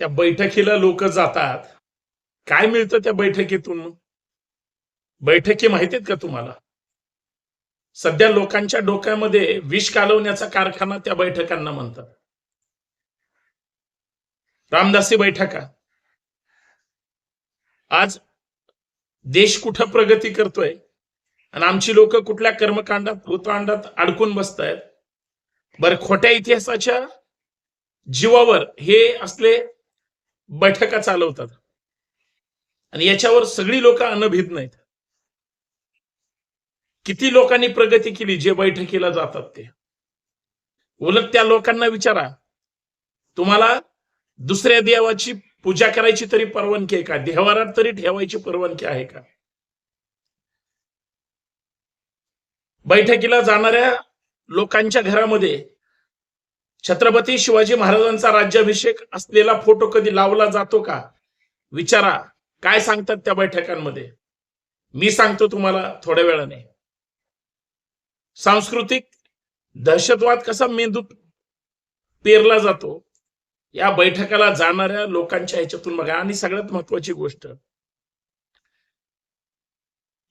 त्या बैठकीला लोक जातात. काय मिळतं त्या बैठकीतून बैठकी माहिती आहेत का तुम्हाला? सध्या लोकांच्या डोक्यामध्ये विष कालवण्याचा कारखाना त्या बैठकांना म्हणतात. रामदासी बैठका. आज देश कुठं प्रगती करतोय? आणि आमची लोक कुठल्या कर्मकांडात भूतांडात अडकून बसतायत? बरं खोट्या इतिहासाच्या जीवावर हे असले बैठका चालवतात. आणि याच्यावर सगळी लोक अनभित नाहीत. किती लोकांनी प्रगती केली जे बैठकीला जातात ते. उलट त्या लोकांना विचारा तुम्हाला दुसऱ्या देवाची पूजा करायची तरी परवानगी आहे का? देवारात तरी ठेवायची परवानगी आहे का? बैठकीला जाणाऱ्या लोकांच्या घरामध्ये छत्रपती शिवाजी महाराजांचा राज्याभिषेक असलेला फोटो कधी लावला जातो का? विचारा. काय सांगतात त्या बैठकांमध्ये? मी सांगतो तुम्हाला थोड्या वेळाने. सांस्कृतिक दहशतवाद कसा मेंदूत पेरला जातो या बैठकाला जाणाऱ्या लोकांच्या ह्याच्यातून बघा. आणि सगळ्यात महत्वाची गोष्ट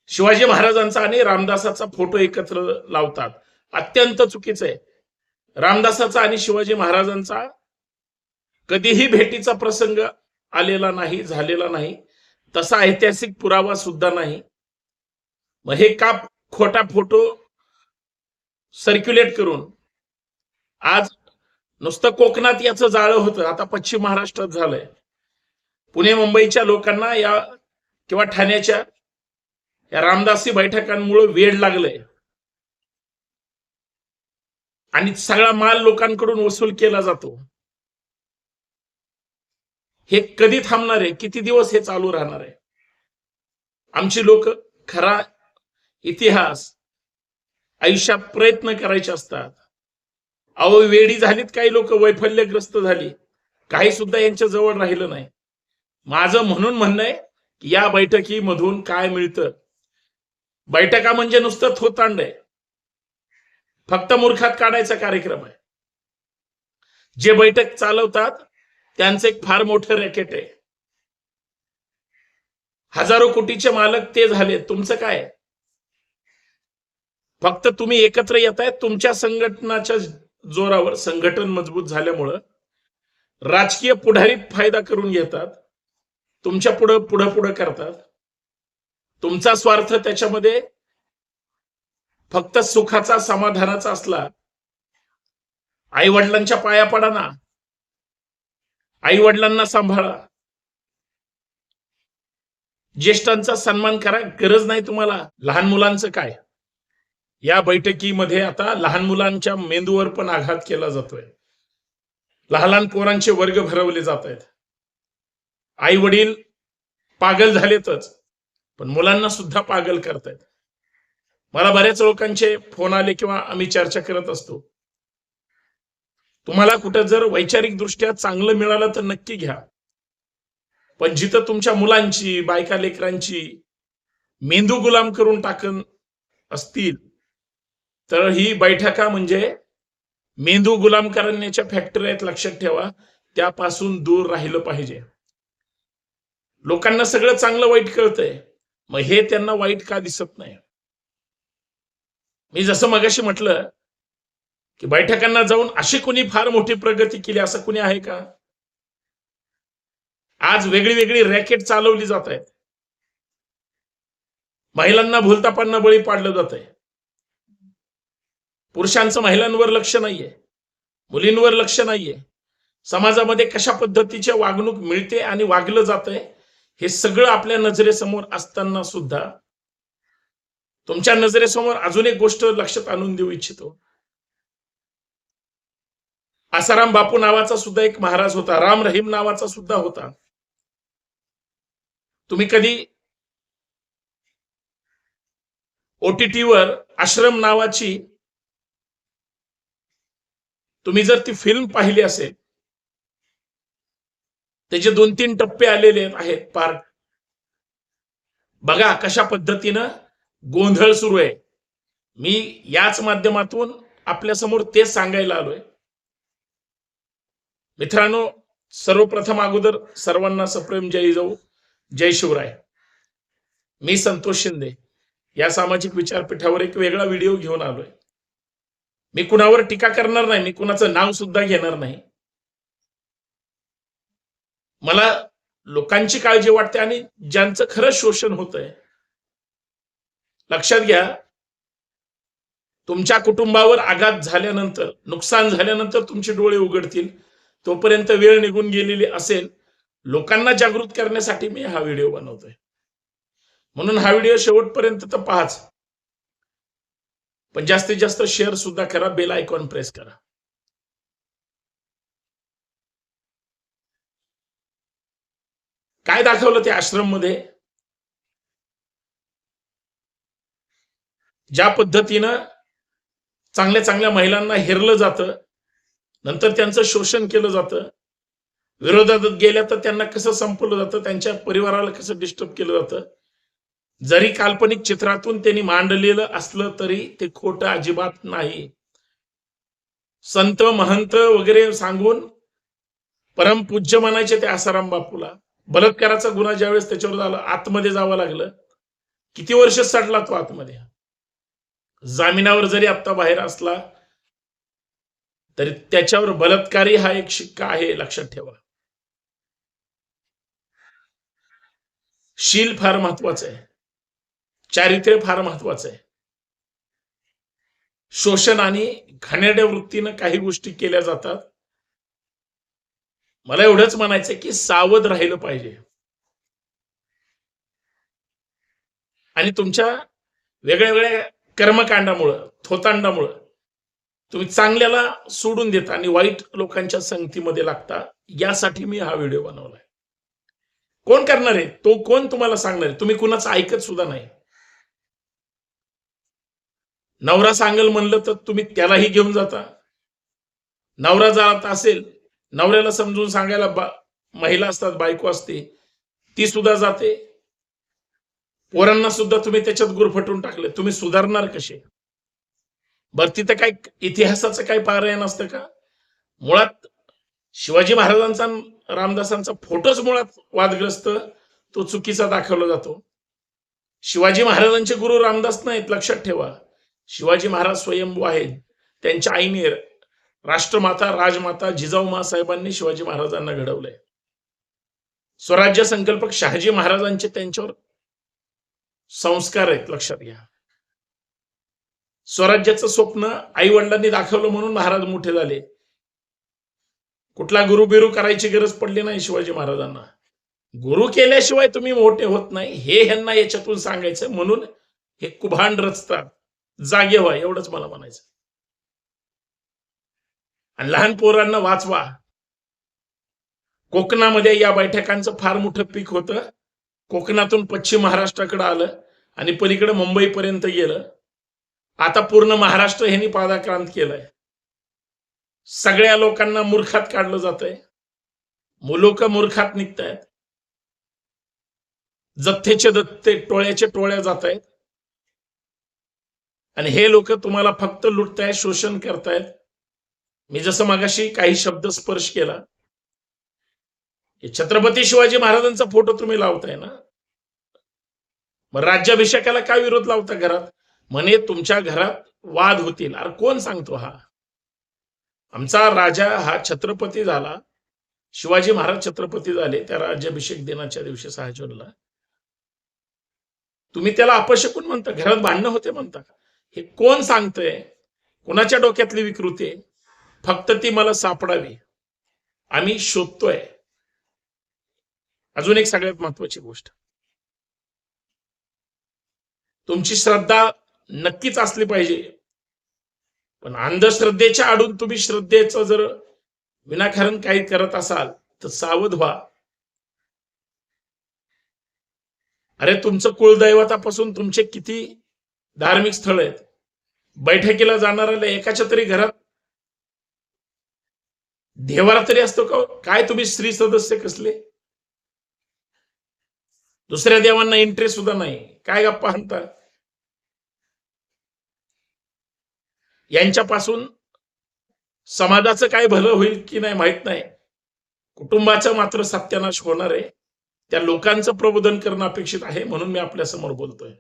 शिवाजी महाराजांचा आणि रामदासाचा फोटो एकत्र लावतात. अत्यंत चुकीचं आहे. रामदासाचा आणि शिवाजी महाराजांचा कधीही भेटीचा प्रसंग आलेला नाही झालेला नाही तसा ऐतिहासिक पुरावा सुद्धा नाही. मग हे का खोटा फोटो सर्क्युलेट करून आज नुसतं कोकणात याचं जाळं होतं आता पश्चिम महाराष्ट्रात झालंय. पुणे मुंबईच्या लोकांना या किंवा ठाण्याच्या या रामदासी बैठकांमुळे वेळ लागलंय. आणि सगळा माल लोकांकडून वसूल केला जातो. हे कधी थांबणार आहे? किती दिवस हे चालू राहणार आहे? आमची लोक खरा इतिहास आयुष्यात प्रयत्न करायचे असतात. अहो वेडी झालीत काही लोक वैफल्यग्रस्त झाली. काही सुद्धा यांच्या जवळ राहिलं नाही. माझं म्हणून म्हणणं आहे की या बैठकीमधून काय मिळतं? बैठका म्हणजे नुसतं थोतांड आहे. फक्त मूर्खात काढायचा कार्यक्रम आहे. जे बैठक चालवतात त्यांचं एक फार मोठं रॅकेट आहे. हजारो कोटीचे मालक ते झाले तुमचं काय फक्त तुम्ही एकत्र येत आहे तुमच्या संघटनाच्या जोरावर संघटन मजबूत झाल्यामुळं राजकीय पुढारी फायदा करून घेतात तुमच्या पुढं पुढं पुढं करतात. तुमचा स्वार्थ त्याच्यामध्ये फक्त सुखाचा समाधानाचा असला आई वडिलांच्या पाया पडा ना. आई वडिलांना सांभाळा. ज्येष्ठांचा सन्मान करा गरज नाही तुम्हाला. लहान मुलांचं काय? या बैठकीमध्ये आता लहान मुलांच्या मेंदूवर पण आघात केला जातोय. लहान लहान पोरांचे वर्ग भरवले जात आहेत. आई वडील पागल झालेतच पण मुलांना सुद्धा पागल करतायत. मला बऱ्याच लोकांचे फोन आले किंवा आम्ही चर्चा करत असतो. तुम्हाला कुठं जर वैचारिक दृष्ट्या चांगलं मिळालं तर नक्की घ्या. पण जिथं तुमच्या मुलांची बायका लेकरांची मेंदू गुलाम करून टाकन असतील तर ही बैठका म्हणजे मेंदू गुलाम करण्याच्या फॅक्टरी आहेत लक्षात ठेवा. त्यापासून दूर राहिलं पाहिजे. लोकांना सगळं चांगलं वाईट कळतंय. मग हे त्यांना वाईट का दिसत नाही? मी जसं मगाशी म्हटलं की बैठकांना जाऊन अशी कुणी फार मोठी प्रगती केली असं कुणी आहे का? आज वेगळी वेगळी रॅकेट चालवली जात आहेत. महिलांना भूलतापांना बळी पाडलं जात आहे. पुरुषांचं महिलांवर लक्ष नाहीये. मुलींवर लक्ष नाहीये. समाजामध्ये कशा पद्धतीची वागणूक मिळते आणि वागलं जातंय हे सगळं आपल्या नजरेसमोर असताना सुद्धा तुमच्या नजरेसमोर अजून एक गोष्ट लक्षात आणून देऊ इच्छितो. आसाराम बापू नावाचा सुद्धा एक महाराज होता राम रहीम नावाचा सुद्धा होता. तुम्ही कधी ओटीटीवर आश्रम नावाची तुम्ही जर ती फिल्म पाहिली असेल त्याचे दोन तीन टप्पे आलेले आहेत पार्ट बघा कशा पद्धतीनं गोंधळ सुरू आहे. मी याच माध्यमातून आपल्यासमोर तेच सांगायला आलोय. मित्रांनो सर्वप्रथम अगोदर सर्वांना सप्रेम जय जाऊ जय शिवराय. मी संतोष शिंदे या सामाजिक विचारपीठावर एक वेगळा व्हिडिओ घेऊन आलोय. मी कुणावर टीका करणार नाही मी कुणाचं नाव सुद्धा घेणार नाही. मला लोकांची काळजी वाटते आणि ज्यांचं खरं शोषण होत आहे लक्षात घ्या. तुमच्या कुटुंबावर आघात झाल्यानंतर नुकसान झाल्यानंतर तुमचे डोळे उघडतील. तोपर्यंत वेळ निघून गेलेली असेल. लोकांना जागृत करण्यासाठी मी हा व्हिडिओ बनवतोय. म्हणून हा व्हिडिओ शेवटपर्यंत तर पाहाच. पण जास्तीत जास्त शेअर सुद्धा करा बेल आयकॉन प्रेस करा. काय दाखवलं ते आश्रममध्ये ज्या पद्धतीनं चांगल्या चांगल्या महिलांना हेरलं जातं नंतर त्यांचं शोषण केलं जातं विरोधात गेल्या तर त्यांना कसं संपवलं जातं त्यांच्या परिवाराला कसं डिस्टर्ब केलं जातं जरी काल्पनिक चित्रातून त्यांनी मांडलेलं असलं तरी ते खोटं अजिबात नाही. संत महंत वगैरे सांगून परमपूज्य म्हणायचे ते आसाराम बापूला. बलात्काराचा गुन्हा ज्यावेळेस त्याच्यावर झाला आतमध्ये जावं लागलं. किती वर्ष सडला तो आतमध्ये? जामिनावर जरी आत्ता बाहेर असला तरी त्याच्यावर बलात्कारी हा एक शिक्का आहे लक्षात ठेवा. शील फार महत्वाचं आहे. चारित्र्य फार महत्वाचं आहे. शोषण आणि घाणेरड्या वृत्तीनं काही गोष्टी केल्या जातात. मला एवढंच म्हणायचं की सावध राहिलं पाहिजे. आणि तुमच्या वेगळ्या वेगळ्या कर्मकांडामुळं थोतांडामुळं तुम्ही चांगल्याला सोडून देता आणि वाईट लोकांच्या संगतीमध्ये लागता यासाठी मी हा व्हिडिओ बनवलाय. कोण करणार आहे? तो कोण तुम्हाला सांगणार आहे? तुम्ही कुणाचं ऐकत सुद्धा नाही. नवरा सांगेल म्हणलं तर तुम्ही त्यालाही घेऊन जाता. नवरा जात असेल नवऱ्याला समजून सांगायला बा- महिला असतात बायको असते ती सुद्धा जाते. पोरांना सुद्धा तुम्ही त्याच्यात गुरफटून टाकले. तुम्ही सुधारणार कसे? बरं तिथं काय इतिहासाचं काय पारायण असतं का? मुळात शिवाजी महाराजांचा रामदासांचा फोटोच मुळात वादग्रस्त. तो चुकीचा दाखवला जातो. शिवाजी महाराजांचे गुरु रामदास नाहीत लक्षात ठेवा. शिवाजी महाराज स्वयंभू आहेत. त्यांच्या आईने राष्ट्रमाता राजमाता जिजाऊ महासाहेबांनी शिवाजी महाराजांना घडवलंय. स्वराज्य संकल्पक शहाजी महाराजांचे त्यांच्यावर संस्कार आहेत लक्षात घ्या. स्वराज्याचं स्वप्न आई वडिलांनी दाखवलं म्हणून महाराज मोठे झाले. कुठला गुरु बिरू करायची गरज पडली नाही शिवाजी महाराजांना. गुरु केल्याशिवाय तुम्ही मोठे होत नाही हे ह्यांना याच्यातून सांगायचं म्हणून हे कुभांड रचतात. जागे व्हा एवढंच मला म्हणायचं. आणि लहान पोरांना वाचवा. कोकणामध्ये या बैठकांचं फार मोठं पीक होतं. कोकणातून पश्चिम महाराष्ट्राकडे आलं आणि पलीकडे मुंबईपर्यंत गेलं. आता पूर्ण महाराष्ट्र ह्यांनी पादाक्रांत केलंय. सगळ्या लोकांना मूर्खात काढलं जातंय. मुलोक मूर्खात निघतायत. जथ्थेचे दत्ते टोळ्याचे टोळ्या जात आहेत आणि हे लोक तुम्हाला फक्त लुटतायत शोषण करतायत. मी जसं मागाशी काही शब्द स्पर्श केला छत्रपती शिवाजी महाराजांचा फोटो तुम्ही लावताय ना? मग राज्याभिषेकाला काय विरोध लावता घरात? म्हणे तुमच्या घरात वाद होतील. अरे कोण सांगतो हा? आमचा राजा हा छत्रपती झाला. शिवाजी महाराज छत्रपती झाले त्या राज्याभिषेक दिनाच्या दिवशी सहा जूनला. तुम्ही त्याला अपशकून म्हणता घरात भांडणं होते म्हणता का? हे कोण सांगतंय? कोणाच्या डोक्यातली विकृती फक्त ती मला सापडावी. आम्ही शोधतोय. अजून एक सगळ्यात महत्वाची गोष्ट. तुमची श्रद्धा नक्कीच असली पाहिजे. पण अंधश्रद्धेच्या आडून तुम्ही श्रद्धेचं जर विनाकारण काही करत असाल तर सावध व्हा. अरे तुमचं कुळदैवतापासून तुमचे किती धार्मिक स्थळ आहेत. बैठकीला जाणाऱ्याला एकाच्या तरी घरात देवारा तरी असतो का हो? काय तुम्ही स्त्री सदस्य कसले? दुसऱ्या देवांना इंटरेस्ट सुद्धा नाही. काय गप्पा म्हणतात यांच्यापासून समाजाचं काय भलं होईल की नाही माहीत नाही. कुटुंबाचा मात्र सत्यानाश होणार आहे. त्या लोकांचं प्रबोधन करणं अपेक्षित आहे म्हणून मी आपल्यासमोर बोलतोय.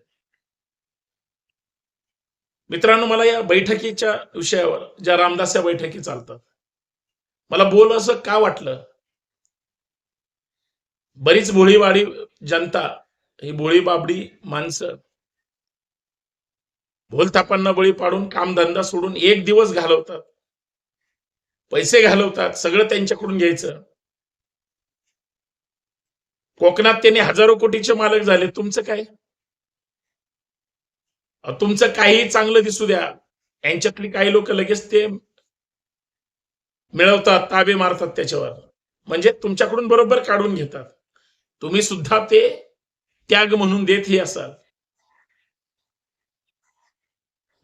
मित्रांनो मला या बैठकीच्या विषयावर ज्या रामदास या बैठकी चालतात मला बोल असं का वाटलं? बरीच भोळीवाडी जनता ही भोळी बाबडी माणसं. भोलथापांना बळी पाडून कामधंदा सोडून एक दिवस घालवतात. पैसे घालवतात सगळं त्यांच्याकडून घ्यायचं. कोकणात त्यांनी हजारो कोटीचे मालक झाले तुमचं काय? तुमचं काही चांगलं दिसू द्या. यांच्यातली काही लोक लगेच ते मिळवतात ताबे मारतात त्याच्यावर. म्हणजे तुमच्याकडून बरोबर काढून घेतात. तुम्ही सुद्धा ते त्याग म्हणून देत ही असाल.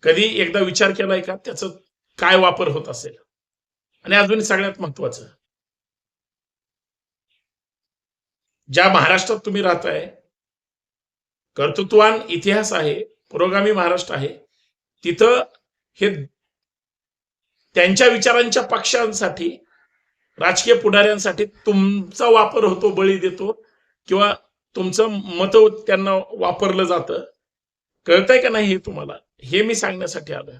कधी एकदा विचार केलाय का त्याचा काय वापर होत असेल? आणि अजून सगळ्यात महत्वाचं ज्या महाराष्ट्रात तुम्ही राहताय कर्तृत्वान इतिहास आहे पुरोगामी महाराष्ट्र आहे तिथं हे त्यांच्या विचारांच्या पक्षांसाठी राजकीय पुढाऱ्यांसाठी तुमचा वापर होतो बळी देतो किंवा तुमचं मत त्यांना वापरलं जातं. कळतंय का नाही हे तुम्हाला? हे मी सांगण्यासाठी आलोय.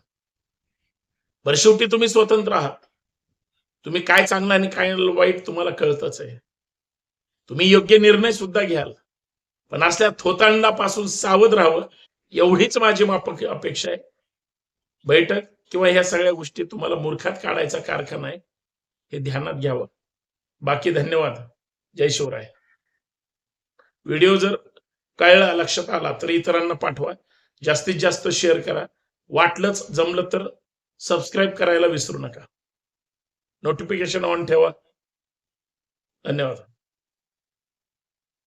बरं शेवटी तुम्ही स्वतंत्र आहात. तुम्ही काय चांगलं आणि काय वाईट तुम्हाला कळतच आहे. तुम्ही योग्य निर्णय सुद्धा घ्याल. पण असल्या थोतांडापासून सावध राहावं एवढीच माझी मापक अपेक्षा आहे. बैठक किंवा ह्या सगळ्या गोष्टी तुम्हाला मूर्खात काढायचा कारखाना आहे हे ध्यानात घ्यावं. बाकी धन्यवाद. जय शिवराय. व्हिडिओ जर कळला लक्षात आला तर इतरांना पाठवा. जास्तीत जास्त शेअर करा. वाटलंच जमलं तर सबस्क्राईब करायला विसरू नका. नोटिफिकेशन ऑन ठेवा. धन्यवाद.